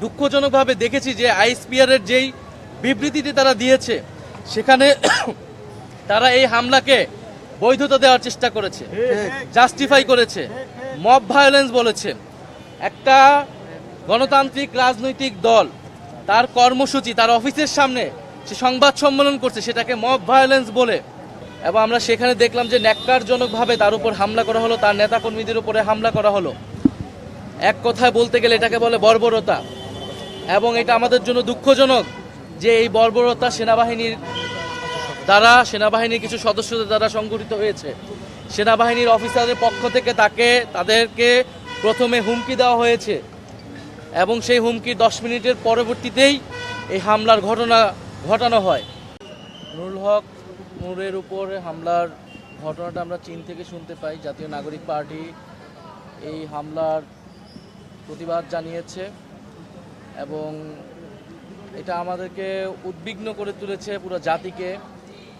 দুঃখজনকভাবে দেখেছি যে আইএসপিআরের যেই বিবৃতিটি তারা দিয়েছে, সেখানে তারা এই হামলাকে বৈধতা দেওয়ার চেষ্টা করেছে জাস্টিফাই করেছে মব ভায়োলেন্স বলেছে। একটা গণতান্ত্রিক রাজনৈতিক দল, তার কর্মসূচি, তার অফিসের সামনে সে সংবাদ সম্মেলন করছে, সেটাকে মব ভায়োলেন্স বলে। এবং আমরা সেখানে দেখলাম যে ন্যাক্কারজনকভাবে তার উপর হামলা করা হলো, তার নেতাকর্মীদের উপরে হামলা করা হলো। এক কথায় বলতে গেলে এটাকে বলে বর্বরতা। এবং এটা আমাদের জন্য দুঃখজনক যে এই বর্বরতা সেনাবাহিনীর দ্বারা, সেনাবাহিনীর কিছু সদস্যদের দ্বারা সংগঠিত হয়েছে। সেনাবাহিনীর অফিসারের পক্ষ থেকে তাকে, তাদেরকে প্রথমে হুমকি দেওয়া হয়েছে এবং সেই হুমকি দশ মিনিটের পরবর্তীতেই এই হামলার ঘটনা ঘটানো হয়। নুরুল হক নূরের উপরে হামলার ঘটনাটা আমরা চীন থেকে শুনতে পাই। জাতীয় নাগরিক পার্টি এই হামলার প্রতিবাদ জানিয়েছে। এবং এটা আমাদেরকে উদ্বিগ্ন করে তুলেছে পুরো জাতিকে।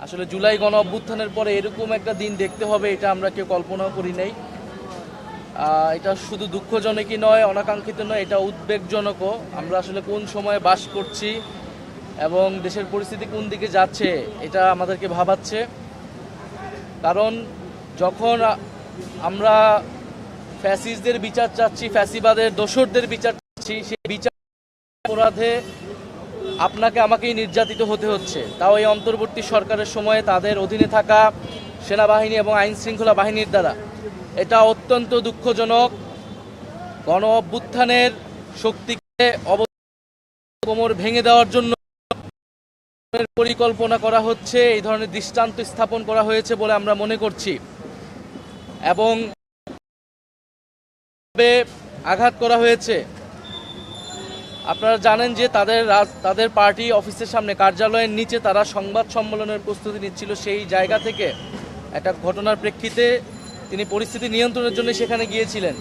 আসলে জুলাই গণ অভ্যুত্থানের পরে এরকম একটা দিন দেখতে হবে, এটা আমরা কেউ কল্পনাও করি নাই। এটা শুধু দুঃখজনকই নয়, অনাকাঙ্ক্ষিত নয়, এটা উদ্বেগজনকও। আমরা আসলে কোন সময়ে বাস করছি এবং দেশের পরিস্থিতি কোন দিকে যাচ্ছে, এটা আমাদেরকে ভাবাচ্ছে। কারণ যখন আমরা ফ্যাসিস্টদের বিচার চাচ্ছি, ফ্যাসিবাদের দোসরদের বিচার চাচ্ছি, সেই বিচার অপরাধে আপনাকে আমাকেই নির্যাতিত হতে হচ্ছে। তাও এই অন্তর্বর্তী সরকারের সময়ে তাদের অধীনে থাকা সেনাবাহিনী এবং আইন শৃঙ্খলা বাহিনীর দ্বারা এটা অত্যন্ত দুঃখজনক। গণ অভ্যুত্থানের শক্তিকে অব কোমর ভেঙে দেওয়ার জন্য পরিকল্পনা করা হচ্ছে, এই ধরনের দৃষ্টান্ত স্থাপন করা হয়েছে বলে আমরা মনে করছি। এবং আঘাত করা হয়েছে। আপনারা জানেন যে তাদের তাদের পার্টি অফিসের সামনে কার্যালয়ের নিচে তারা সংবাদ সম্মেলনের প্রস্তুতি নিচ্ছিল। সেই জায়গা থেকে একটা ঘটনার প্রেক্ষিতে তিনি পরিস্থিতি নিয়ন্ত্রণের জন্য সেখানে গিয়েছিলেন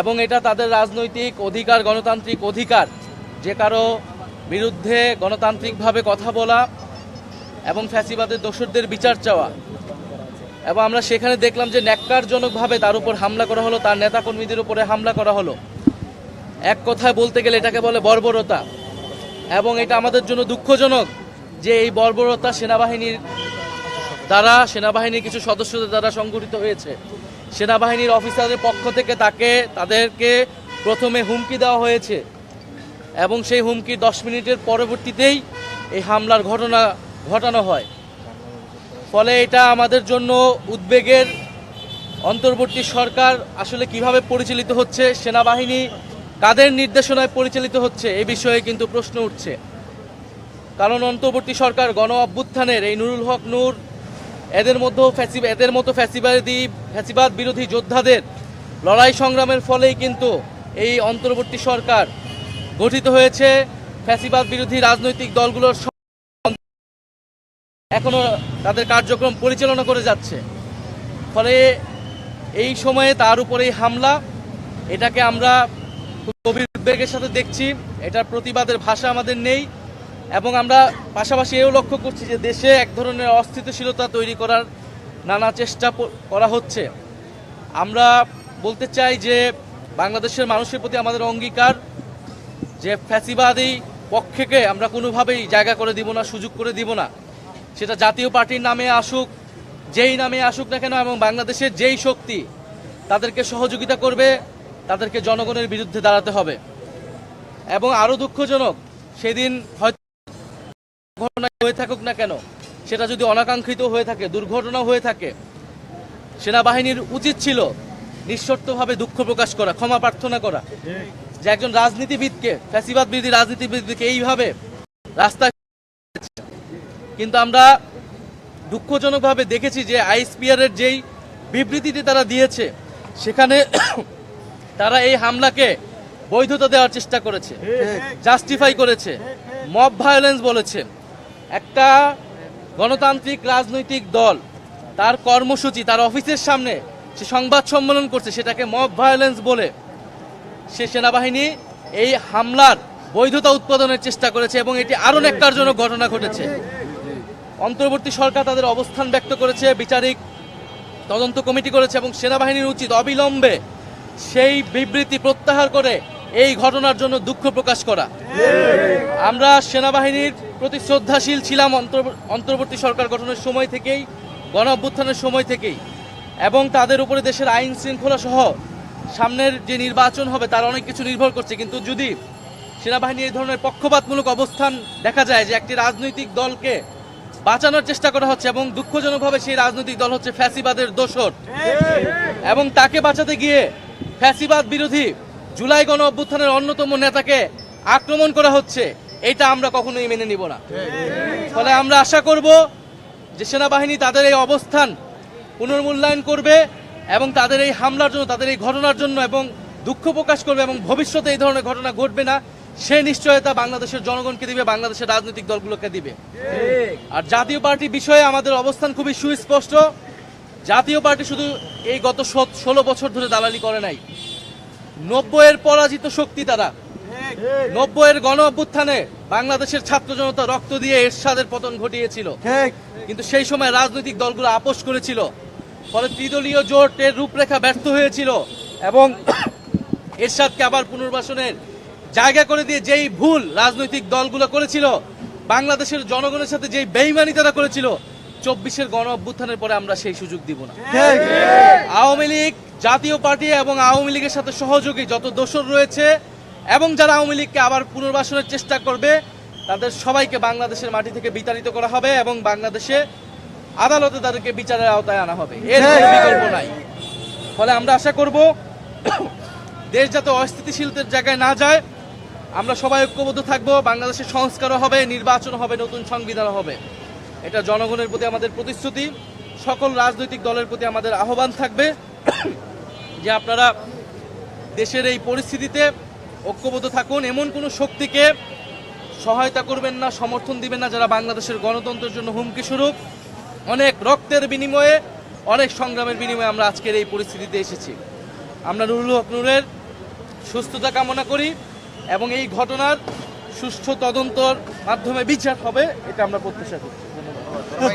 এবং এটা তাদের রাজনৈতিক অধিকার, গণতান্ত্রিক অধিকার, যে কারও বিরুদ্ধে গণতান্ত্রিকভাবে কথা বলা এবং ফ্যাসিবাদের দোষরদের বিচার চাওয়া। এবং আমরা সেখানে দেখলাম যে ন্যাক্কারজনকভাবে তার উপর হামলা করা হলো, তার নেতাকর্মীদের উপরে হামলা করা হলো। এক কথায় বলতে গেলে এটাকে বলে বর্বরতা। এবং এটা আমাদের জন্য দুঃখজনক যে এই বর্বরতা সেনাবাহিনীর দ্বারা, সেনাবাহিনীর কিছু সদস্যদের দ্বারা সংগঠিত হয়েছে। সেনাবাহিনীর অফিসারের পক্ষ থেকে তাকে, তাদেরকে প্রথমে হুমকি দেওয়া হয়েছে। এবং সেই হুমকির দশ মিনিটের পরবর্তীতেই এই হামলার ঘটনা ঘটানো হয়। ফলে এটা আমাদের জন্য উদ্বেগের অন্তর্বর্তী সরকার আসলে কীভাবে পরিচালিত হচ্ছে, সেনাবাহিনী কাদের নির্দেশনায় পরিচালিত হচ্ছে এ বিষয়ে কিন্তু প্রশ্ন উঠছে। কারণ অন্তর্বর্তী সরকার গণ অভ্যুত্থানের এই নুরুল হক নূর, এদের মধ্যেও ফ্যাসি এদের মতো ফ্যাসিবাদী, ফ্যাসিবাদ বিরোধী যোদ্ধাদের লড়াই সংগ্রামের ফলেই কিন্তু এই অন্তর্বর্তী সরকার গঠিত হয়েছে। ফ্যাসিবাদ বিরোধী রাজনৈতিক দলগুলোর স- এখনও তাদের কার্যক্রম পরিচালনা করে যাচ্ছে। ফলে এই সময়ে তার উপরে এই হামলা। এটাকে আমরা গভীর উদ্বেগের সাথে দেখছি, এটার প্রতিবাদের ভাষা আমাদের নেই, এবং আমরা পাশাপাশি এও লক্ষ্য করছি যে দেশে এক ধরনের অস্থিতিশীলতা তৈরি করার নানা চেষ্টা করা হচ্ছে। আমরা বলতে চাই যে বাংলাদেশের মানুষের প্রতি আমাদের অঙ্গীকার যে ফ্যাসিবাদী পক্ষকে আমরা কোনোভাবেই জায়গা করে দিব না, সুযোগ করে দিব না। সেটা জাতীয় পার্টির নামে আসুক, যেই নামে আসুক না কেন, এবং বাংলাদেশের যেই শক্তি তাদেরকে সহযোগিতা করবে তাদেরকে জনগণের বিরুদ্ধে দাঁড়াতে হবে। এবং আরও দুঃখজনক, সেদিন হয়তো ঘটনা হয়ে থাকুক না কেন, সেটা যদি অনাকাঙ্ক্ষিত হয়ে থাকে দুর্ঘটনা হয়ে থাকে, সেনাবাহিনীর উচিত ছিল নিঃশর্তভাবে দুঃখ প্রকাশ করা, ক্ষমা প্রার্থনা করা। যে একজন রাজনীতিবিদকে ফ্যাসিবাদ বিরোধী রাজনীতিবিদকে এইভাবে রাস্তা কিন্তু আমরা দুঃখজনকভাবে দেখেছি যে আইএসপিআরের যেই বিবৃতিটি তারা দিয়েছে, সেখানে তারা এই হামলাকে বৈধতা দেওয়ার চেষ্টা করেছে জাস্টিফাই করেছে মব ভায়োলেন্স বলেছে। একটা গণতান্ত্রিক রাজনৈতিক দল, তার কর্মসূচি, তার অফিসের সামনে সে সংবাদ সম্মেলন করছে, সেটাকে মব ভায়োলেন্স বলে। সে সেনাবাহিনী এই হামলার বৈধতা উৎপাদনের চেষ্টা করেছে এবং এটি আরও ন্যাক্কারজনক ঘটনা ঘটেছে। অন্তর্বর্তী সরকার তাদের অবস্থান ব্যক্ত করেছে, বিচারিক তদন্ত কমিটি করেছে এবং সেনাবাহিনীর উচিত অবিলম্বে সেই বিবৃতি প্রত্যাহার করে এই ঘটনার জন্য দুঃখ প্রকাশ করা। আমরা সেনাবাহিনীর প্রতি শ্রদ্ধাশীল ছিলাম অন্তর- অন্তর্বর্তী সরকার গঠনের সময় থেকেই, গণ অভ্যুত্থানের সময় থেকেই, এবং তাদের উপরে দেশের আইন শৃঙ্খলা সহ সামনের যে নির্বাচন হবে তার অনেক কিছু নির্ভর করছে। কিন্তু যদি সেনাবাহিনী এই ধরনের পক্ষপাতমূলক অবস্থান দেখা যায় যে একটি রাজনৈতিক দলকে বাঁচানোর চেষ্টা করা হচ্ছে এবং দুঃখজনকভাবে সেই রাজনৈতিক দল হচ্ছে ফ্যাসিবাদের দোসর এবং তাকে বাঁচাতে গিয়ে ফ্যাসিবাদ বিরোধী জুলাই গণ অভ্যুত্থানের অন্যতম নেতাকে আক্রমণ করা হচ্ছে এটা আমরা কখনোই মেনে নিব না। ফলে আমরা আশা করব যে সেনাবাহিনী তাদের এই অবস্থান পুনর্মূল্যায়ন করবে এবং তাদের এই হামলার জন্য তাদের এই ঘটনার জন্য এবং দুঃখ প্রকাশ করবে এবং ভবিষ্যতে এই ধরনের ঘটনা ঘটবে না সে নিশ্চয়তা বাংলাদেশের জনগণকে দিবে বাংলাদেশের রাজনৈতিক দলগুলোকে দিবে। আর জাতীয় পার্টি বিষয়ে আমাদের অবস্থান খুবই সুস্পষ্ট। জাতীয় পার্টি শুধু এই গত ষোলো বছর ধরে দালালি করে নাই। নব্বইয়ের পরাজিত শক্তি তারা। নব্বইয়ের গণ অভ্যুত্থানে বাংলাদেশের ছাত্র জনতা রক্ত দিয়ে এরশাদের পতন ঘটিয়েছিল। কিন্তু সেই সময় রাজনৈতিক দলগুলো আপোষ করেছিল। ফলে ত্রিদলীয় জোটের রূপরেখা ব্যর্থ হয়েছিল এবং এরশাদকে আবার পুনর্বাসনের জায়গা করে দিয়ে যেই ভুল রাজনৈতিক দলগুলো করেছিল বাংলাদেশের জনগণের সাথে যেই বেইমানি তারা করেছিল চব্বিশের গণ অভ্যুত্থানের পরে আমরা সেই সুযোগ দিব না। আওয়ামী লীগ জাতীয় পার্টি এবং আওয়ামী লীগের সাথে সহযোগী যত দোসর রয়েছে এবং যারা আওয়ামী লীগকে আবার পুনর্বাসনের চেষ্টা করবে তাদের সবাইকে বাংলাদেশের মাটি থেকে বিতাড়িত করা হবে এবং বাংলাদেশে আদালতে তাদেরকে বিচারের আওতায় আনা হবে। এর কোনো বিকল্প নাই। ফলে আমরা আশা করব দেশ যাতে অস্থিতিশীলতার জায়গায় না যায় আমরা সবাই ঐক্যবদ্ধ থাকব বাংলাদেশের সংস্কারও হবে নির্বাচন হবে নতুন সংবিধান হবে। এটা জনগণের প্রতি আমাদের প্রতিশ্রুতি, সকল রাজনৈতিক দলের প্রতি আমাদের আহ্বান থাকবে যে আপনারা দেশের এই পরিস্থিতিতে ঐক্যবদ্ধ থাকুন। এমন কোনো শক্তিকে সহায়তা করবেন না, সমর্থন দিবেন না যারা বাংলাদেশের গণতন্ত্রের জন্য হুমকি স্বরূপ। অনেক রক্তের বিনিময়ে, অনেক সংগ্রামের বিনিময়ে আমরা আজকের এই পরিস্থিতিতে এসেছি। আমরা নুরুল হক নূরের সুস্থতা কামনা করি এবং এই ঘটনার সুষ্ঠু তদন্তর মাধ্যমে বিচার হবে, এটা আমরা প্রত্যাশা করি তো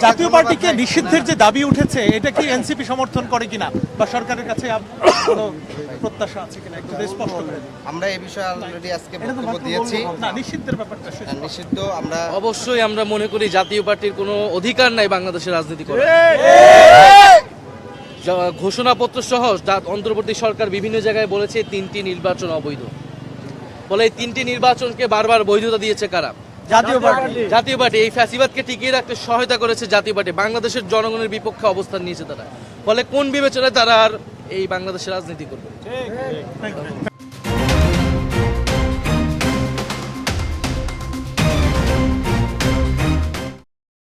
জাতীয় পার্টিকে নিষিদ্ধের যে দাবি উঠেছে এটা কি এনসিপি সমর্থন করে কিনা? বা সরকারের কাছে কোনো প্রত্যাশা আছে কিনা? একটু স্পষ্ট করে আমরা এই বিষয়ে অলরেডি আজকে বক্তব্য দিয়েছি। না নিষিদ্ধের ব্যাপারটা নিষিদ্ধ আমরা অবশ্যই আমরা মনে করি জাতীয় পার্টির কোনো অধিকার নাই বাংলাদেশের রাজনীতি করার। ঘোষণাপত্র সহ অন্তর্বর্তী সরকার বিভিন্ন জায়গায় বলেছে তিনটি নির্বাচন অবৈধ। বলে এই তিনটি নির্বাচনকে বারবার বৈধতা দিয়েছে কারা? জাতীয় পার্টি। জাতীয় পার্টি এই ফ্যাসিবাদকে টিকিয়ে রাখতে সহায়তা করেছে জাতীয় পার্টি। বাংলাদেশের জনগণের বিপক্ষে অবস্থান নিয়েছে তারা। ফলে কোন বিবেচনায় তারা আর এই বাংলাদেশের রাজনীতি করবে.